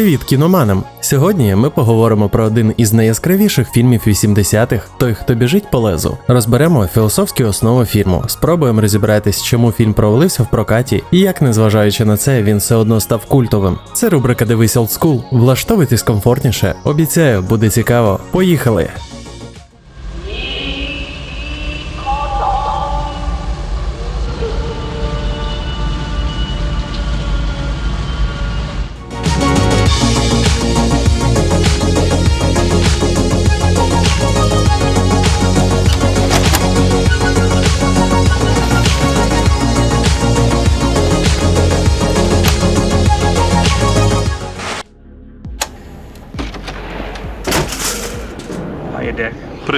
Привіт, кіноманам! Сьогодні ми поговоримо про один із найяскравіших фільмів 80-х Той, хто біжить по лезу. Розберемо філософські основи фільму, спробуємо розібратись, чому фільм провалився в прокаті і як, незважаючи на це, він все одно став культовим. Це рубрика Дивись олдскул. Влаштовуйтесь комфортніше. Обіцяю, буде цікаво. Поїхали!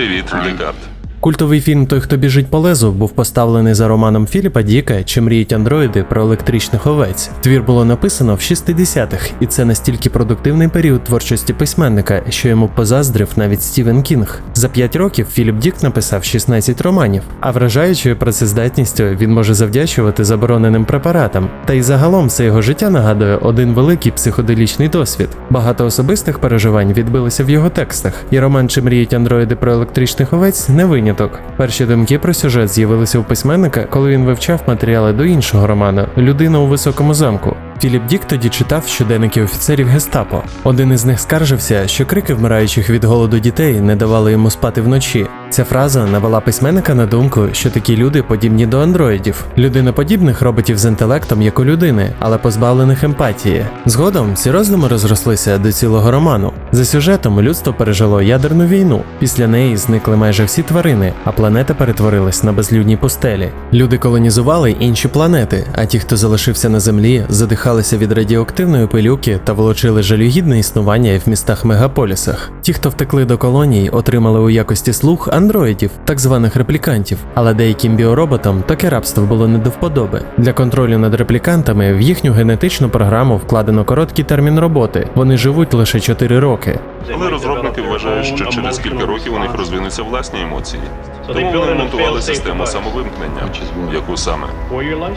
Привіт, Декарт. Культовий фільм Той, хто біжить по лезу, був поставлений за романом Філіпа Діка Чи мріють андроїди про електричних овець. Твір було написано в 60-х, і це настільки продуктивний період творчості письменника, що йому позаздрив навіть Стівен Кінг. За 5 років Філіп Дік написав 16 романів, а вражаючою працездатністю він може завдячувати забороненим препаратам. Та й загалом все його життя нагадує один великий психоделічний досвід. Багато особистих переживань відбилися в його текстах, і роман Чи мріють андроїди про електричних овець не виняток. Перші думки про сюжет з'явилися у письменника, коли він вивчав матеріали до іншого роману Людина у високому замку. Філіп Дік тоді читав щоденники офіцерів гестапо. Один із них скаржився, що крики вмираючих від голоду дітей не давали йому спати вночі. Ця фраза навела письменника на думку, що такі люди подібні до андроїдів, людиноподібних роботів з інтелектом, як у людини, але позбавлених емпатії. Згодом ці роздуми розрослися до цілого роману. За сюжетом людство пережило ядерну війну. Після неї зникли майже всі тварини, а планета перетворилась на безлюдні пустелі. Люди колонізували інші планети, а ті, хто залишився на землі, задихалися від радіоактивної пилюки та волочили жалюгідне існування в містах мегаполісах. Ті, хто втекли до колоній, отримали у якості слуг андроїдів, так званих реплікантів, але деяким біороботам таке рабство було не до вподоби. Для контролю над реплікантами в їхню генетичну програму вкладено короткий термін роботи. Вони живуть лише 4 роки. Але розробники вважають, що через кілька років у них розвинуться власні емоції. Тому вони монтували систему самовимкнення, яку саме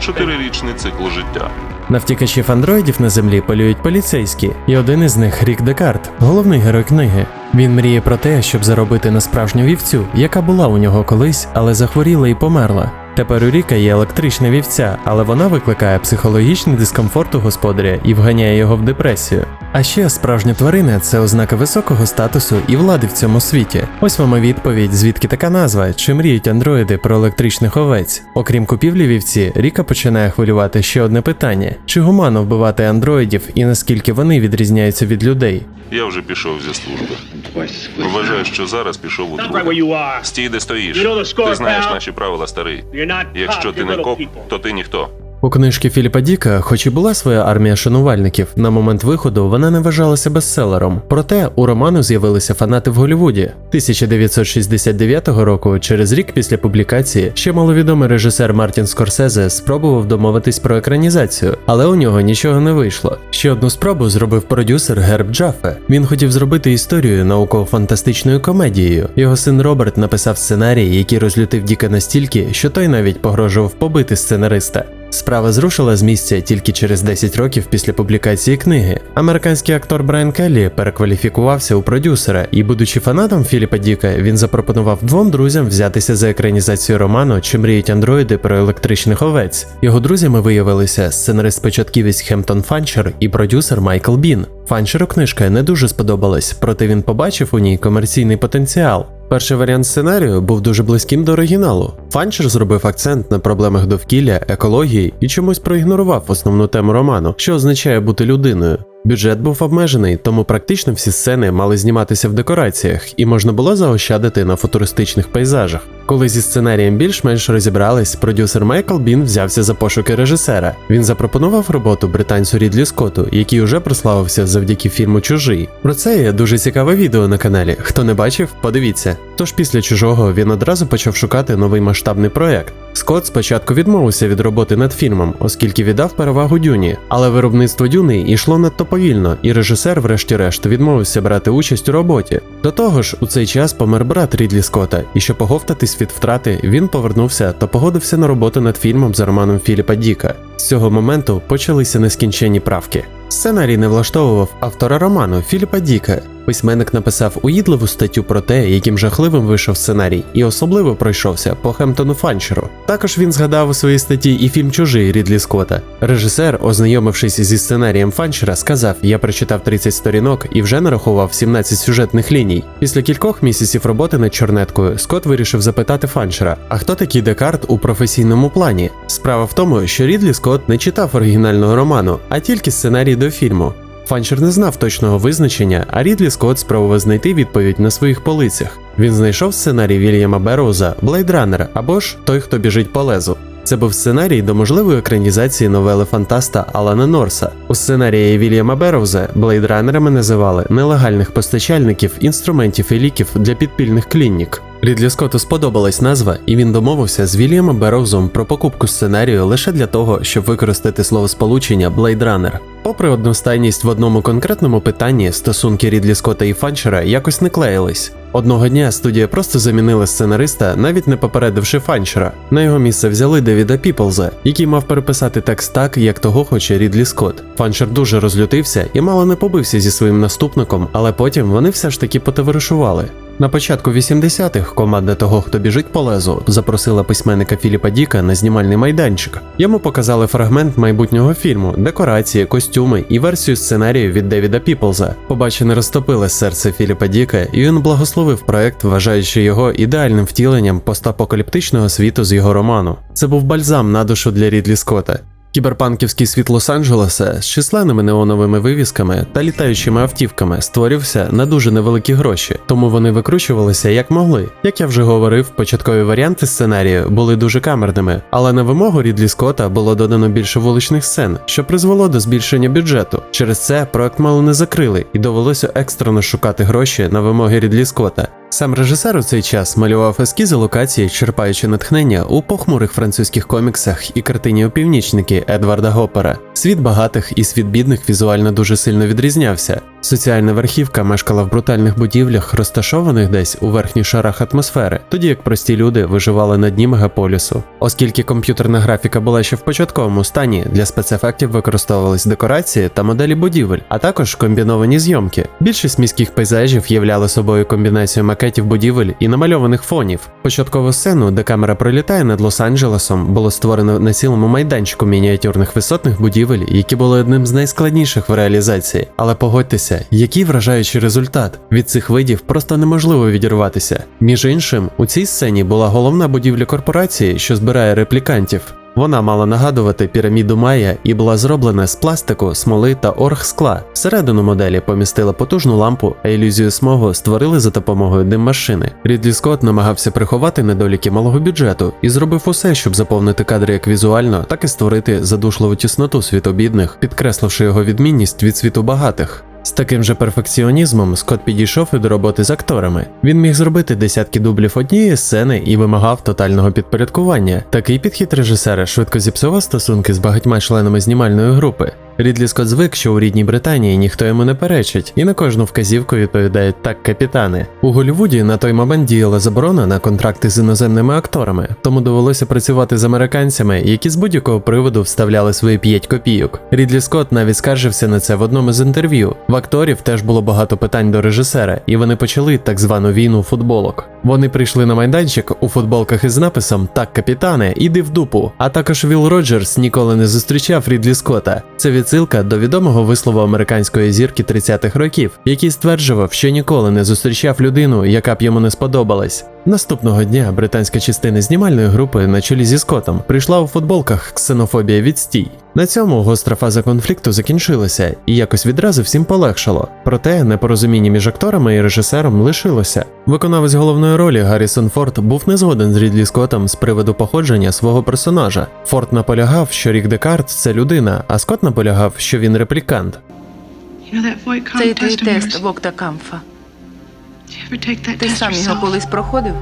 чотирирічний цикл життя. На втікачів андроїдів на землі полюють поліцейські, і один із них Рік Декарт, головний герой книги. Він мріє про те, щоб заробити на справжню вівцю, яка була у нього колись, але захворіла і померла. Тепер у Ріка є електрична вівця, але вона викликає психологічний дискомфорт у господаря і вганяє його в депресію. А ще справжня тварина це ознака високого статусу і влади в цьому світі. Ось вам і відповідь, звідки така назва, чи мріють андроїди про електричних овець. Окрім купівлі вівці, Ріка починає хвилювати ще одне питання: чи гуманно вбивати андроїдів і наскільки вони відрізняються від людей? Я вже пішов зі служби. Вважаю, що зараз пішов у are. Стій, де стоїш. Ти знаєш наші правила, старий. Якщо ти не коп, то ти ніхто. У книжки Філіпа Діка, хоч і була своя армія шанувальників, на момент виходу вона не вважалася бестселером. Проте у роману з'явилися фанати в Голлівуді. 1969 року, через рік після публікації, ще маловідомий режисер Мартін Скорсезе спробував домовитись про екранізацію, але у нього нічого не вийшло. Ще одну спробу зробив продюсер Герб Джаффе. Він хотів зробити історію науково-фантастичною комедією. Його син Роберт написав сценарій, який розлютив Діка настільки, що той навіть погрожував побити сценариста. Справа зрушила з місця тільки через 10 років після публікації книги. Американський актор Брайан Келлі перекваліфікувався у продюсера, і, будучи фанатом Філіпа Діка, він запропонував двом друзям взятися за екранізацію роману Чи мріють андроїди про електричних овець. Його друзями виявилися сценарист початківець Хемптон Фанчер і продюсер Майкл Бін. Фанчеру книжка не дуже сподобалась, проте він побачив у ній комерційний потенціал. Перший варіант сценарію був дуже близьким до оригіналу. Фанчер зробив акцент на проблемах довкілля, екології і чомусь проігнорував основну тему роману, що означає бути людиною. Бюджет був обмежений, тому практично всі сцени мали зніматися в декораціях, і можна було заощадити на футуристичних пейзажах. Коли зі сценарієм більш-менш розібрались, продюсер Майкл Бін взявся за пошуки режисера. Він запропонував роботу британцю Рідлі Скотту, який уже прославився завдяки фільму Чужий. Про це є дуже цікаве відео на каналі. Хто не бачив, подивіться. Тож після чужого він одразу почав шукати новий масштабний проект. Скотт спочатку відмовився від роботи над фільмом, оскільки віддав перевагу Дюні, але виробництво Дюни йшло надто повільно, і режисер, врешті-решт, відмовився брати участь у роботі. До того ж, у цей час помер брат Рідлі Скотта, і щоб поговтатись від втрати, він повернувся та погодився на роботу над фільмом за романом Філіпа Діка. З цього моменту почалися нескінченні правки. Сценарій не влаштовував автора роману Філіпа Діка. Письменник написав уїдливу статтю про те, яким жахливим вийшов сценарій, і особливо пройшовся по Хемптону Фанчеру. Також він згадав у своїй статті і фільм Чужий Рідлі Скотта. Режисер, ознайомившись зі сценарієм Фанчера, сказав: Я прочитав 30 сторінок і вже нарахував 17 сюжетних ліній. Після кількох місяців роботи над чорнеткою Скотт вирішив запитати Фанчера: А хто такий Декарт у професійному плані? Справа в тому, що Рідлі Скотт не читав оригінального роману, а тільки сценарій до фільму. Фанчер не знав точного визначення, а Рідлі Скотт спробував знайти відповідь на своїх полицях. Він знайшов сценарій Вільяма Blade Runner або ж Той, хто біжить по лезу. Це був сценарій до можливої екранізації новели фантаста Алана Норса. У сценарії Вільяма Берроуза блейдранерами називали нелегальних постачальників інструментів і ліків для підпільних клінік. Рідлі Скотту сподобалась назва, і він домовився з Вільямом Берроузом про покупку сценарію лише для того, щоб використати словосполучення Blade Runner. Попри одностайність в одному конкретному питанні, стосунки Рідлі Скотта і Фанчера якось не клеїлись. Одного дня студія просто замінила сценариста, навіть не попередивши Фанчера. На його місце взяли Девіда Піплза, який мав переписати текст так, як того хоче Рідлі Скотт. Фанчер дуже розлютився і мало не побився зі своїм наступником, але потім вони все ж таки потоваришували. На початку 80-х команда того, хто біжить по лезу, запросила письменника Філіпа Діка на знімальний майданчик. Йому показали фрагмент майбутнього фільму, декорації, костюми і версію сценарію від Девіда Піплза. Побачене розтопиле серце Філіпа Діка, і він благословив проект, вважаючи його ідеальним втіленням постапокаліптичного світу з його роману. Це був бальзам на душу для Рідлі Скотта. Кіберпанківський світ Лос-Анджелеса з численними неоновими вивісками та літаючими автівками створився на дуже невеликі гроші, тому вони викручувалися як могли. Як я вже говорив, початкові варіанти сценарію були дуже камерними, але на вимогу Рідлі Скотта було додано більше вуличних сцен, що призвело до збільшення бюджету. Через це проект мало не закрили і довелося екстрено шукати гроші на вимоги Рідлі Скотта. Сам режисер у цей час малював ескізи локації, черпаючи натхнення у похмурих французьких коміксах і картині опівнічники Едварда Гопера. Світ багатих і світ бідних візуально дуже сильно відрізнявся. Соціальна верхівка мешкала в брутальних будівлях, розташованих десь у верхніх шарах атмосфери, тоді як прості люди виживали на дні мегаполісу. Оскільки комп'ютерна графіка була ще в початковому стані, для спецефектів використовувались декорації та моделі будівель, а також комбіновані зйомки. Більшість міських пейзажів являли собою комбінацію макетів будівель і намальованих фонів. Початкову сцену, де камера пролітає над Лос-Анджелесом, було створено на цілому майданчику мініатюрних висотних будівель, які були одним з найскладніших в реалізації. Але погодьтеся, який вражаючий результат від цих видів просто неможливо відірватися. Між іншим, у цій сцені була головна будівля корпорації, що збирає реплікантів. Вона мала нагадувати піраміду Майя і була зроблена з пластику, смоли та оргскла. Всередину моделі помістили потужну лампу, а ілюзію смогу створили за допомогою дим-машини. Рідлі Скотт намагався приховати недоліки малого бюджету і зробив усе, щоб заповнити кадри як візуально, так і створити задушливу тісноту світу бідних, підкресливши його відмінність від світу багатих. З таким же перфекціонізмом Скотт підійшов і до роботи з акторами. Він міг зробити десятки дублів однієї сцени і вимагав тотального підпорядкування. Такий підхід режисера швидко зіпсував стосунки з багатьма членами знімальної групи. Рідлі Скотт звик, що у рідній Британії ніхто йому не перечить, і на кожну вказівку відповідають так капітани. У Голлівуді на той момент діяла заборона на контракти з іноземними акторами, тому довелося працювати з американцями, які з будь-якого приводу вставляли свої 5 копійок. Рідлі Скотт навіть скаржився на це в одному з інтерв'ю. В акторів теж було багато питань до режисера, і вони почали так звану війну футболок. Вони прийшли на майданчик у футболках із написом Так, капітане, іди в дупу. А також Віл Роджерс ніколи не зустрічав Рідлі Скотта. Це відсилка до відомого вислову американської зірки 30-х років, який стверджував, що ніколи не зустрічав людину, яка б йому не сподобалась. Наступного дня британська частина знімальної групи на чолі зі Скоттом прийшла у футболках ксенофобія відстій. На цьому гостра фаза конфлікту закінчилася і якось відразу всім полегшало. Проте непорозуміння між акторами і режисером лишилося. Виконавець головної ролі Гаррісон Форд був не згоден з Рідлі Скоттом з приводу походження свого персонажа. Форд наполягав, що Рік Декарт це людина, а Скотт наполягав, що він реплікант. Цей твій тест Вокта Камфа. Ти сам його колись проходив?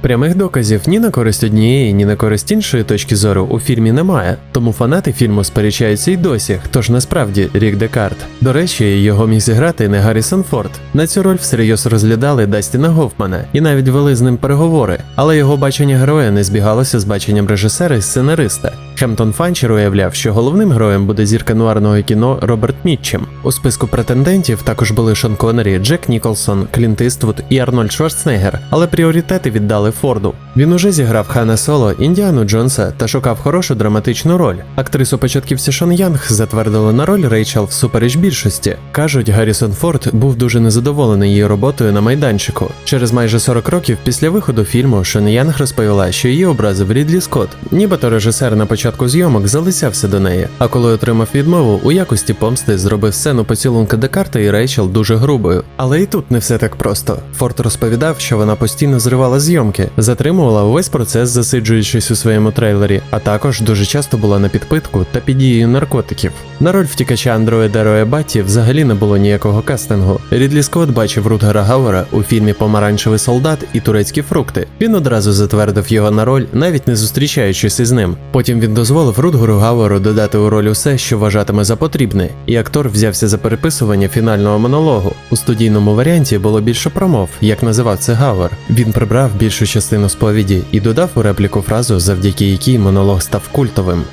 Прямих доказів ні на користь однієї, ні на користь іншої точки зору у фільмі немає, тому фанати фільму сперечаються й досі, хто ж насправді Рік Декарт. До речі, його міг зіграти не Гаррісон Форд. На цю роль всерйоз розглядали Дастіна Гофмана і навіть вели з ним переговори, але його бачення героя не збігалося з баченням режисера і сценариста. Хемптон Фанчер уявляв, що головним героєм буде зірка нуарного кіно Роберт Мітчем. У списку претендентів також були Шон Коннері, Джек Ніколсон, Клінт Іствуд і Арнольд Шварценеггер, але пріоритети віддали Форду. Він уже зіграв Хана Соло, Індіану Джонса та шукав хорошу драматичну роль. Актрису початківця Шон Янг затвердили на роль Рейчел всупереч більшості. Кажуть, Гаррісон Форд був дуже незадоволений її роботою на майданчику. Через майже 40 років після виходу фільму Шон Янг розповіла, що її образив Рідлі Скотт. Нібито режисер на початку зйомок залисявся до неї, а коли отримав відмову, у якості помсти зробив сцену поцілунка Декарта і Рейчел дуже грубою. Але і тут не все так просто. Форд розповідав, що вона постійно зривала зйомки, затримувала увесь процес, засиджуючись у своєму трейлері, а також дуже часто була на підпитку та під дією наркотиків. На роль втікача андроїда Роя Батті взагалі не було ніякого кастингу. Рідлі Скотт бачив Рутгера Гауера у фільмі Помаранчевий солдат і турецькі фрукти. Він одразу затвердив його на роль, навіть не зустрічаючись із ним. Потім він дозволив Рутгеру Гауеру додати у роль усе, що вважатиме за потрібне, і актор взявся за переписування фінального монологу. У студійному варіанті було більше промов, як називав це Гауер. Він прибрав більшу частину сповіді і додав у репліку фразу, завдяки якій монолог став культовим.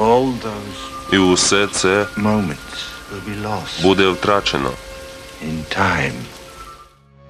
All those І усе це moments will be lost буде втрачено. in time.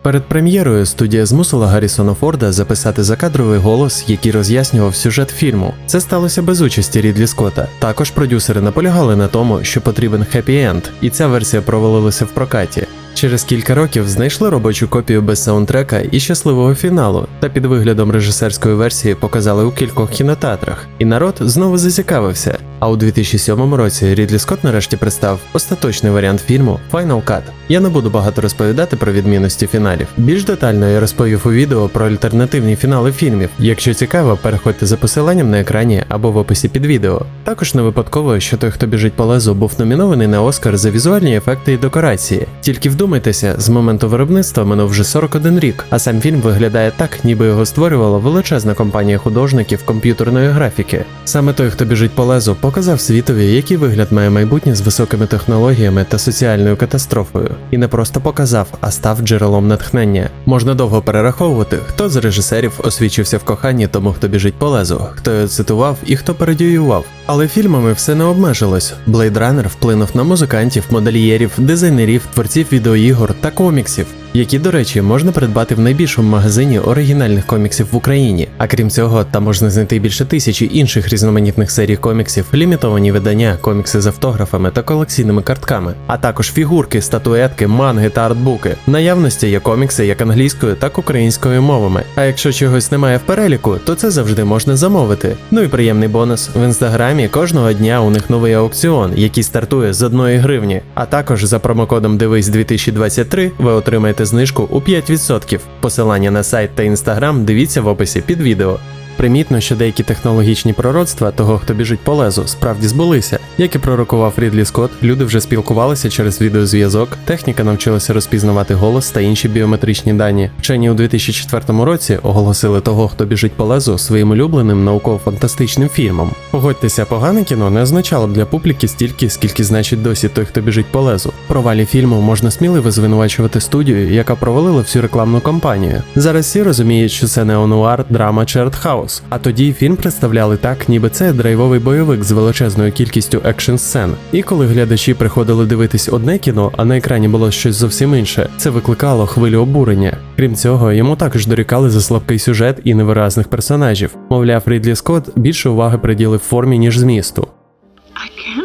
Перед прем'єрою студія змусила Гаррісона Форда записати закадровий голос, який роз'яснював сюжет фільму. Це сталося без участі Рідлі Скотта. Також продюсери наполягали на тому, що потрібен хеппі-енд, і ця версія провалилася в прокаті. Через кілька років знайшли робочу копію без саундтрека і щасливого фіналу, та під виглядом режисерської версії показали у кількох кінотеатрах. І народ знову зацікавився. А у 2007 році Рідлі Скотт нарешті представ остаточний варіант фільму Final Cut. Я не буду багато розповідати про відмінності фіналів. Більш детально я розповів у відео про альтернативні фінали фільмів. Якщо цікаво, переходьте за посиланням на екрані або в описі під відео. Також не випадково, що той, хто біжить по лезу, був номінований на Оскар за візуальні ефекти і декорації. Тільки вдумайтеся, з моменту виробництва минув вже 41 рік, а сам фільм виглядає так, ніби його створювала величезна компанія художників комп'ютерної графіки. Саме той, хто біжить по лезу, показав світові, який вигляд має майбутнє з високими технологіями та соціальною катастрофою. І не просто показав, а став джерелом натхнення. Можна довго перераховувати, хто з режисерів освічився в коханні тому, хто біжить по лезу, хто його цитував і хто пародіював. Але фільмами все не обмежилось. Blade Runner вплинув на музикантів, модельєрів, дизайнерів, творців відеоігор та коміксів, які, до речі, можна придбати в найбільшому магазині оригінальних коміксів в Україні. А крім цього, там можна знайти більше тисячі інших різноманітних серій коміксів, лімітовані видання, комікси з автографами та колекційними картками, а також фігурки, статуетки, манги та артбуки. Наявності є комікси як англійською, так українською мовами. А якщо чогось немає в переліку, то це завжди можна замовити. Ну і приємний бонус в інстаграмі кожного дня у них новий аукціон, який стартує з 1 гривні. А також за промокодом Дивись 2023 ви отримаєте знижку у 5%. Посилання на сайт та інстаграм дивіться в описі під відео. Примітно, що деякі технологічні пророцтва того, хто біжить по лезу, справді збулися. Як і пророкував Рідлі Скотт, люди вже спілкувалися через відеозв'язок, техніка навчилася розпізнавати голос та інші біометричні дані. Вчені у 2004 році оголосили того, хто біжить по лезу, своїм улюбленим науково-фантастичним фільмом. Погодьтеся, погане кіно не означало б для публіки стільки, скільки значить досі той, хто біжить по лезу. Провалі фільму можна сміливо звинувачувати студію, яка провалила всю рекламну кампанію. Зараз всі розуміють, що це неонуар, драма чи артхаус. А тоді фільм представляли так, ніби це драйвовий бойовик з величезною кількістю екшн сцен. І коли глядачі приходили дивитись одне кіно, а на екрані було щось зовсім інше, це викликало хвилю обурення. Крім цього, йому також дорікали за слабкий сюжет і невиразних персонажів. Мовляв, Рідлі Скотт більше уваги приділив формі, ніж змісту.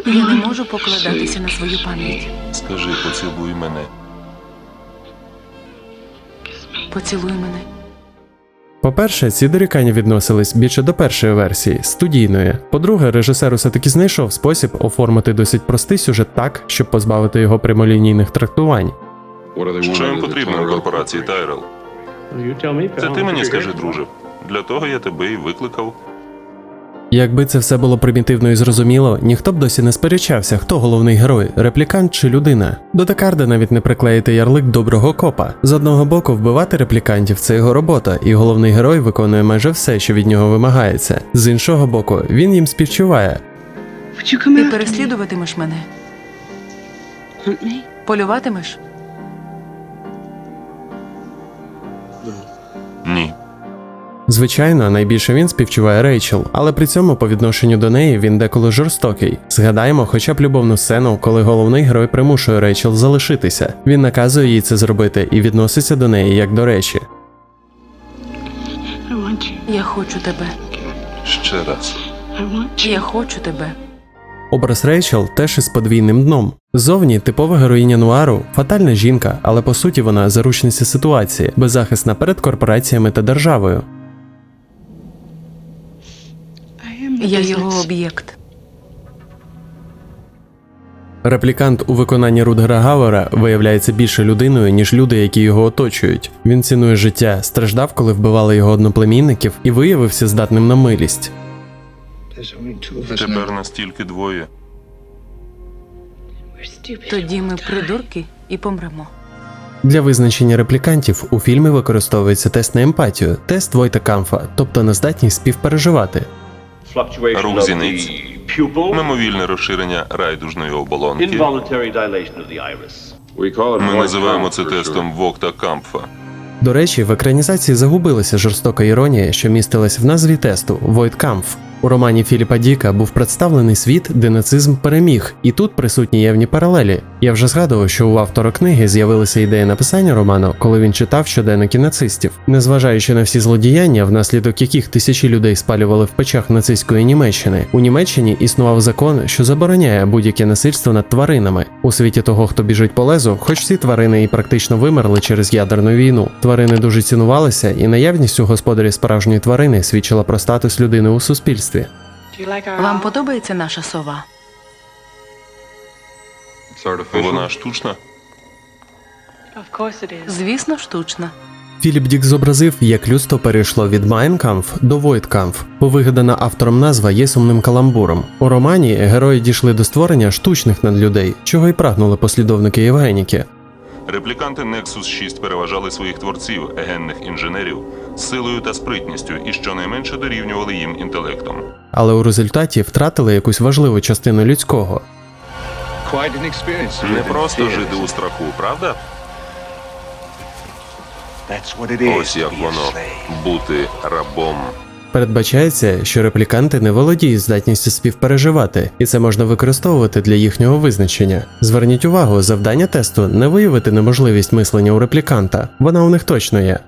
Я не можу покладатися на свою пам'ять. Скажи, поцілуй мене. Поцілуй мене. По-перше, ці дорікання відносились більше до першої версії студійної. По-друге, режисер усе таки знайшов спосіб оформити досить простий сюжет так, щоб позбавити його прямолінійних трактувань. Що їм потрібно у корпорації Тайрел? Це ти мені скажи, друже. Для того я тебе і викликав. Якби це все було примітивно і зрозуміло, ніхто б досі не сперечався, хто головний герой, реплікант чи людина. До Декарда навіть не приклеїти ярлик доброго копа. З одного боку, вбивати реплікантів це його робота, і головний герой виконує майже все, що від нього вимагається. З іншого боку, він їм співчуває. Ти переслідуватимеш мене. Звичайно, найбільше він співчуває Рейчел, але при цьому по відношенню до неї він деколи жорстокий. Згадаємо хоча б любовну сцену, коли головний герой примушує Рейчел залишитися. Він наказує їй це зробити і відноситься до неї як до речі. Я хочу тебе. Ще раз. Я хочу тебе. Образ Рейчел теж із подвійним дном. Зовні типова героїня нуару, фатальна жінка, але по суті вона заручниця ситуації, беззахисна перед корпораціями та державою. Я його об'єкт. Реплікант у виконанні Рудгера Гауера виявляється більше людиною, ніж люди, які його оточують. Він цінує життя, страждав, коли вбивали його одноплемінників, і виявився здатним на милість. Тепер нас тільки двоє. Тоді ми придурки і помремо. Для визначення реплікантів у фільмі використовується тест на емпатію, тест Войта Камфа, тобто на здатність співпереживати. Рух of зіниць. Мимовільне розширення райдужної оболонки. involuntary dilation of the iris. Ми називаємо це тестом Вокта Кампфа. До речі, в екранізації загубилася жорстока іронія, що містилась в назві тесту Войткамф. У романі Філіпа Діка був представлений світ, де нацизм переміг, і тут присутні явні паралелі. Я вже згадував, що у автора книги з'явилася ідея написання роману, коли він читав щоденники нацистів. Незважаючи на всі злодіяння, внаслідок яких тисячі людей спалювали в печах нацистської Німеччини, у Німеччині існував закон, що забороняє будь-яке насильство над тваринами. У світі того, хто біжить по лезу, хоч всі тварини і практично вимерли через ядерну війну. Тварини дуже цінувалися, і наявність у господарі справжньої тварини свідчила про статус людини у суспільстві. Our Вам подобається наша сова? Вона штучна. Звісно, штучна. Філіп Дік зобразив, як людство перейшло від Майнкамф до Войткамф, бо вигадана автором назва є сумним каламбуром. У романі герої дійшли до створення штучних надлюдей, чого й прагнули послідовники Євгеніки. Репліканти Nexus 6 переважали своїх творців, генних інженерів, силою та спритністю і щонайменше дорівнювали їм інтелектом. Але у результаті втратили якусь важливу частину людського. Не просто жити у страху, правда? Ось як воно бути рабом. Передбачається, що репліканти не володіють здатністю співпереживати, і це можна використовувати для їхнього визначення. Зверніть увагу, завдання тесту не виявити неможливість мислення у репліканта, вона у них точно є.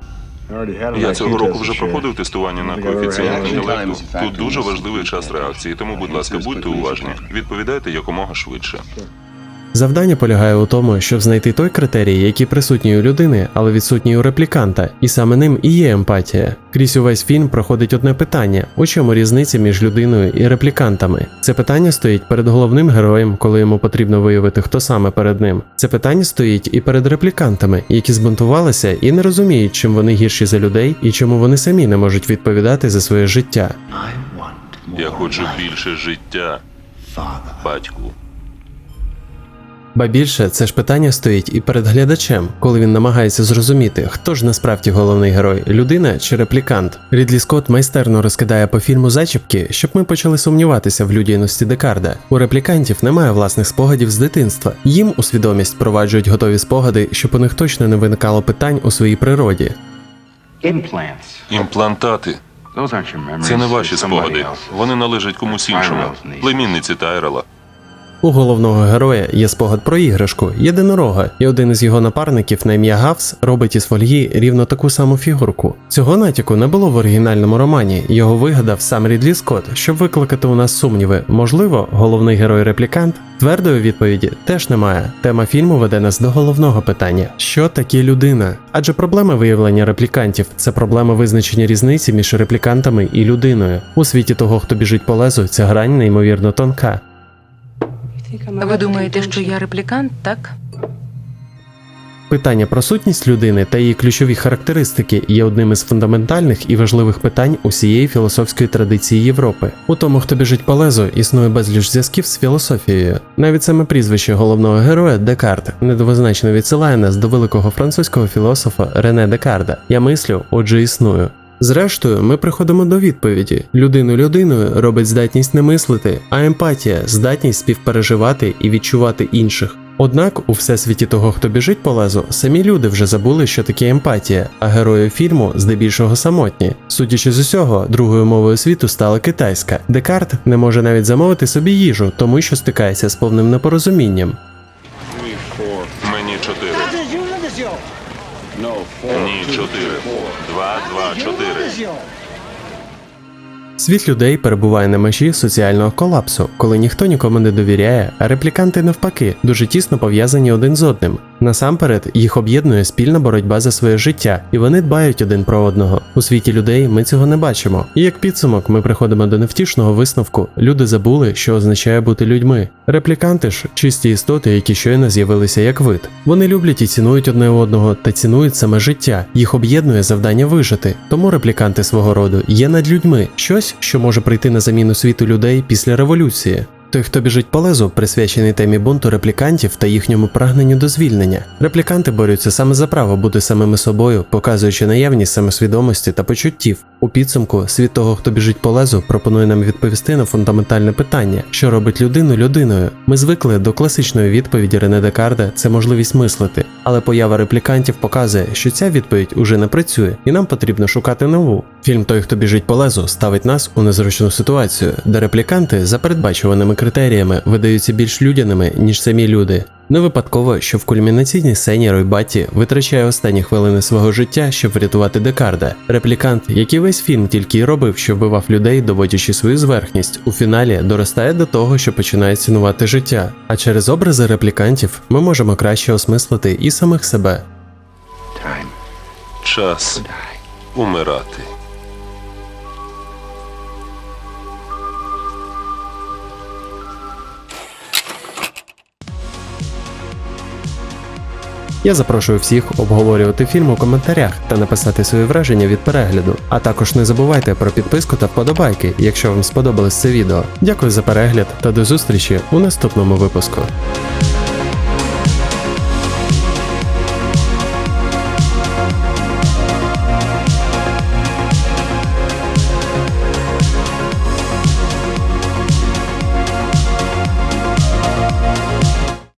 Я цього року вже проходив тестування на коефіцієнт інтелекту. Тут дуже важливий час реакції, тому, будь ласка, будьте уважні. Відповідайте якомога швидше. Завдання полягає у тому, щоб знайти той критерій, який присутній у людини, але відсутній у репліканта, і саме ним і є емпатія. Крізь увесь фільм проходить одне питання: у чому різниця між людиною і реплікантами? Це питання стоїть перед головним героєм, коли йому потрібно виявити, хто саме перед ним. Це питання стоїть і перед реплікантами, які збунтувалися і не розуміють, чим вони гірші за людей і чому вони самі не можуть відповідати за своє життя. Я хочу більше життя, батьку. Ба більше це ж питання стоїть і перед глядачем, коли він намагається зрозуміти, хто ж насправді головний герой людина чи реплікант. Рідлі Скотт майстерно розкидає по фільму зачіпки, щоб ми почали сумніватися в людяності Декарда. У реплікантів немає власних спогадів з дитинства. Їм у свідомість проваджують готові спогади, щоб у них точно не виникало питань у своїй природі. Імплантати це не ваші спогади. Вони належать комусь іншому. Племінниці Тайрела. У головного героя є спогад про іграшку, єдинорога, і один із його напарників на ім'я Гавс робить із фольги рівно таку саму фігурку. Цього натяку не було в оригінальному романі. Його вигадав сам Рідлі Скотт, щоб викликати у нас сумніви. Можливо, головний герой реплікант? Твердої відповіді теж немає. Тема фільму веде нас до головного питання: що таке людина? Адже проблема виявлення реплікантів це проблема визначення різниці між реплікантами і людиною. У світі того, хто біжить по лезу, ця грань неймовірно тонка. Ви думаєте, що я реплікант, так? Питання про сутність людини та її ключові характеристики є одним із фундаментальних і важливих питань усієї філософської традиції Європи. У тому, хто біжить по лезу, існує безліч зв'язків з філософією. Навіть саме прізвище головного героя Декарт недвозначно відсилає нас до великого французького філософа Рене Декарда. Я мислю, отже, існую. Зрештою, ми приходимо до відповіді: людину людиною робить здатність не мислити, а емпатія здатність співпереживати і відчувати інших. Однак у всесвіті того, хто біжить по лезу, самі люди вже забули, що таке емпатія, а герої фільму здебільшого самотні. Судячи з усього, другою мовою світу стала китайська. Декарт не може навіть замовити собі їжу, тому що стикається з повним непорозумінням. Мені чотири. Ні, чотири. Світ людей перебуває на межі соціального колапсу, коли ніхто нікому не довіряє, а репліканти навпаки дуже тісно пов'язані один з одним. Насамперед їх об'єднує спільна боротьба за своє життя, і вони дбають один про одного. У світі людей ми цього не бачимо. І як підсумок, ми приходимо до невтішного висновку: люди забули, що означає бути людьми. Репліканти ж чисті істоти, які щойно з'явилися як вид. Вони люблять і цінують одне одного та цінують саме життя. Їх об'єднує завдання вижити. Тому репліканти свого роду є над людьми, щось, що може прийти на заміну світу людей після революції. Той, хто біжить по лезу, присвячений темі бунту реплікантів та їхньому прагненню до звільнення. Репліканти борються саме за право бути самими собою, показуючи наявність самосвідомості та почуттів. У підсумку світ того, хто біжить по лезу, пропонує нам відповісти на фундаментальне питання, що робить людину людиною. Ми звикли до класичної відповіді Рене Декарда це можливість мислити, але поява реплікантів показує, що ця відповідь уже не працює, і нам потрібно шукати нову. Фільм Той, хто біжить по лезу, ставить нас у незручну ситуацію, де репліканти за передбачуваними критеріями видаються більш людяними, ніж самі люди. Не випадково, що в кульмінаційній сцені Рой Батті витрачає останні хвилини свого життя, щоб врятувати Декарда. Реплікант, який весь фільм тільки й робив, що вбивав людей, доводячи свою зверхність, у фіналі доростає до того, що починає цінувати життя. А через образи реплікантів ми можемо краще осмислити і самих себе. Час умирати. Я запрошую всіх обговорювати фільм у коментарях та написати свої враження від перегляду. А також не забувайте про підписку та вподобайки, якщо вам сподобалось це відео. Дякую за перегляд та до зустрічі у наступному випуску.